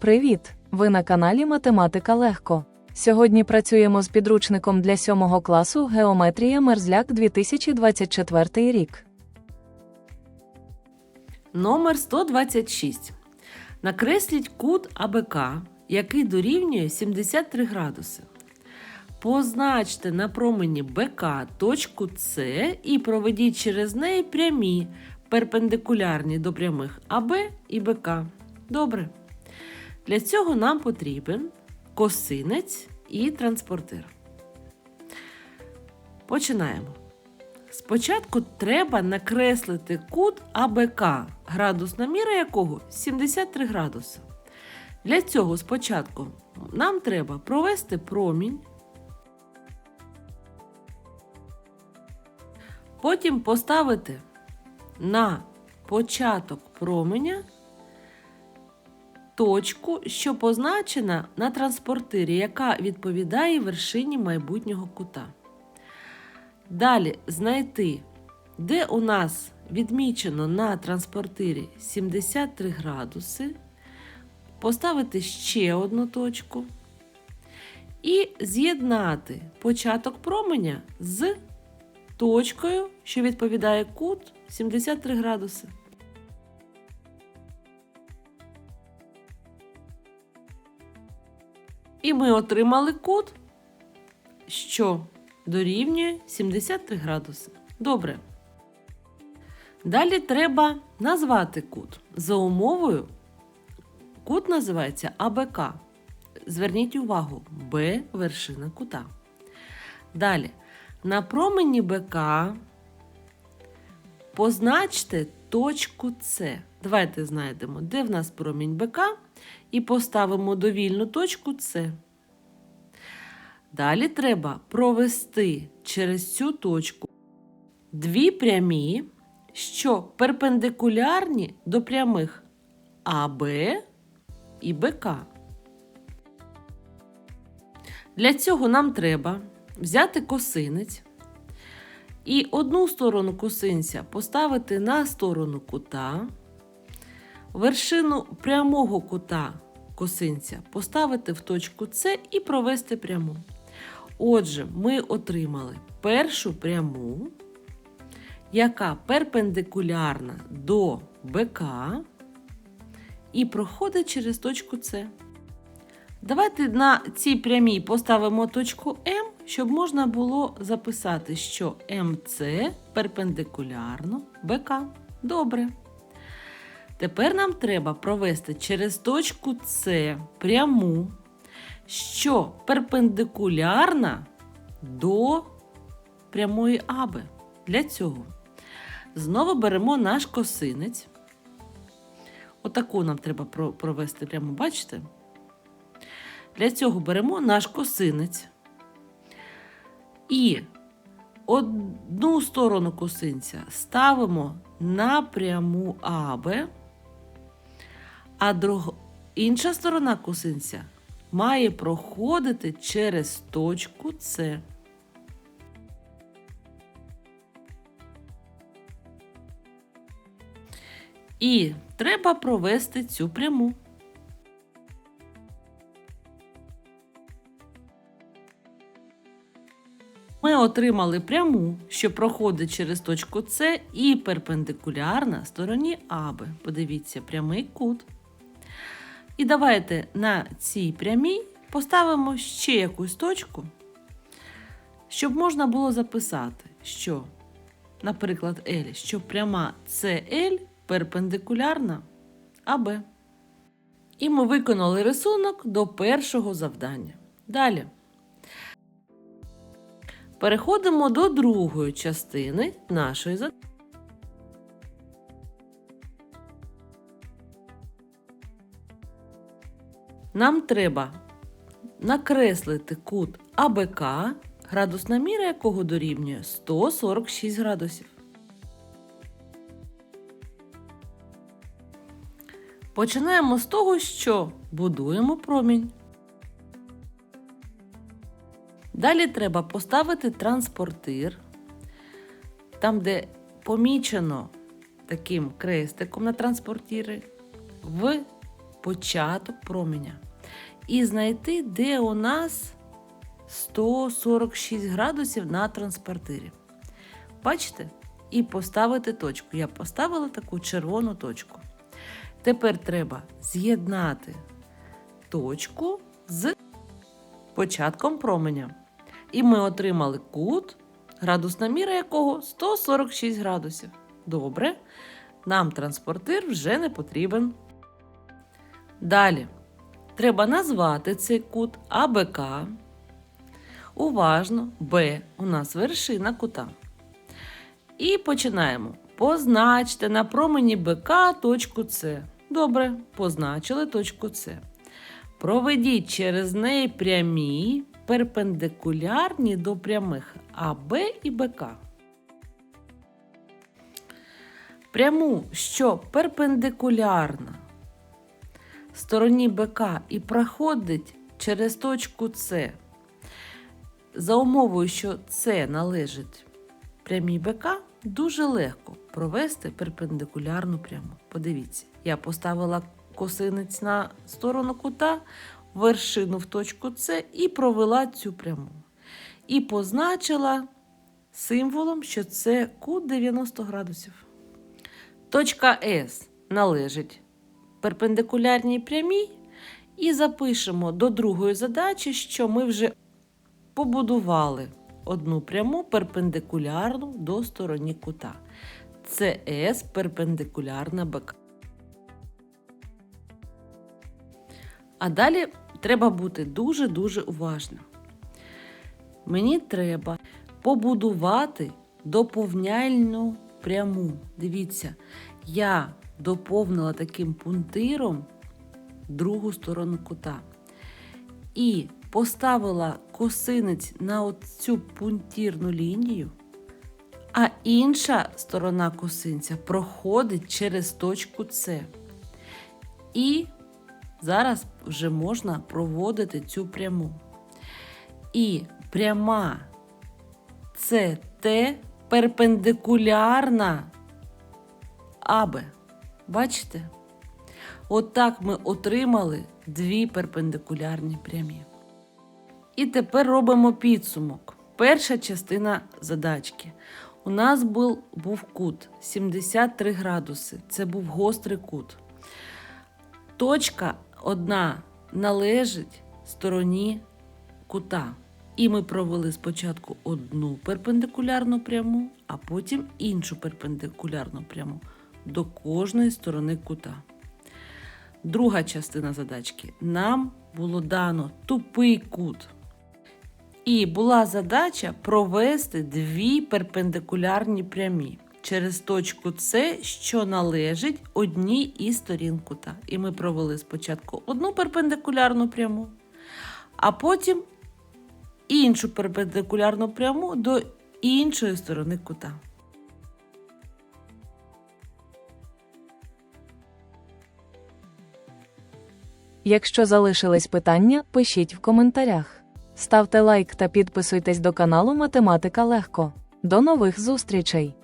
Привіт! Ви на каналі Математика Легко. Сьогодні працюємо з підручником для 7 класу Геометрія Мерзляк 2024 рік. Номер 126. Накресліть кут АБК, який дорівнює 73 градуси. Позначте на промені БК точку С і проведіть через неї прямі, перпендикулярні до прямих АБ і БК. Добре. Для цього нам потрібен косинець і транспортир. Починаємо. Спочатку треба накреслити кут АБК, градусна міра якого 73 градуси. Для цього спочатку нам треба провести промінь, потім поставити на початок променя точку, що позначена на транспортирі, яка відповідає вершині майбутнього кута. Далі знайти, де у нас відмічено на транспортирі 73 градуси, поставити ще одну точку і з'єднати початок променя з точкою, що відповідає кут 73 градуси. І ми отримали кут, що дорівнює 73 градуси. Добре. Далі треба назвати кут. За умовою кут називається АБК. Зверніть увагу, Б вершина кута. Далі, на промені БК позначте точку С. Давайте знайдемо, де в нас промінь БК, і поставимо довільну точку С. Далі треба провести через цю точку дві прямі, що перпендикулярні до прямих АБ і БК. Для цього нам треба взяти косинець і одну сторону косинця поставити на сторону кута, вершину прямого кута косинця поставити в точку С і провести пряму. Отже, ми отримали першу пряму, яка перпендикулярна до БК і проходить через точку С. Давайте на цій прямій поставимо точку М, щоб можна було записати, що МЦ перпендикулярно БК. Добре. Тепер нам треба провести через точку С пряму, що перпендикулярна до прямої АБ. Для цього знову беремо наш косинець. Отаку нам треба провести пряму, бачите? Для цього беремо наш косинець і одну сторону косинця ставимо на пряму АБ, а друг... інша сторона косинця має проходити через точку С. І треба провести цю пряму. Ми отримали пряму, що проходить через точку С і перпендикулярна стороні АБ. Подивіться, прямий кут. І давайте на цій прямій поставимо ще якусь точку, щоб можна було записати, що, наприклад, L, що пряма CL перпендикулярна АБ. І ми виконали рисунок до першого завдання. Далі. Переходимо до другої частини нашої задачі. Нам треба накреслити кут АБК, градусна міра якого дорівнює 146 градусів. Починаємо з того, що будуємо промінь. Далі треба поставити транспортир, там, де помічено таким крестиком на транспортірі, в початок променя і знайти, де у нас 146 градусів на транспортирі. Бачите? І поставити точку. Я поставила таку червону точку. Тепер треба з'єднати точку з початком променя. І ми отримали кут, градусна міра якого 146 градусів. Добре, нам транспортир вже не потрібен. Далі треба назвати цей кут АБК. Уважно, Б у нас вершина кута. І починаємо. Позначте на промені БК точку С. Добре, позначили точку С. Проведіть через неї прямі перпендикулярні до прямих АБ і БК. Пряму, що перпендикулярна стороні БК і проходить через точку С. За умовою, що С належить прямій БК, дуже легко провести перпендикулярну пряму. Подивіться, я поставила косинець на сторону кута, вершину в точку С і провела цю пряму. І позначила символом, що це кут 90 градусів. Точка С належить перпендикулярній прямій. І запишемо до другої задачі, що ми вже побудували одну пряму перпендикулярну до стороні кута. Це С перпендикулярна БК. А далі треба бути дуже-дуже уважним. Мені треба побудувати доповняльну пряму. Дивіться, я доповнила таким пунктиром другу сторону кута. І поставила косинець на цю пунктірну лінію, а інша сторона косинця проходить через точку С. І зараз вже можна проводити цю пряму. І пряма СТ перпендикулярна АБ. Бачите? Отак ми отримали дві перпендикулярні прямі. І тепер робимо підсумок. Перша частина задачки. У нас був, був кут 73 градуси. Це був гострий кут. Точка одна належить стороні кута. І ми провели спочатку одну перпендикулярну пряму, а потім іншу перпендикулярну пряму до кожної сторони кута. Друга частина задачки. Нам було дано тупий кут. І була задача провести дві перпендикулярні прямі через точку С, що належить одній із сторін кута. І ми провели спочатку одну перпендикулярну пряму, а потім іншу перпендикулярну пряму до іншої сторони кута. Якщо залишились питання, пишіть в коментарях. Ставте лайк та підписуйтесь до каналу Математика Легко. До нових зустрічей!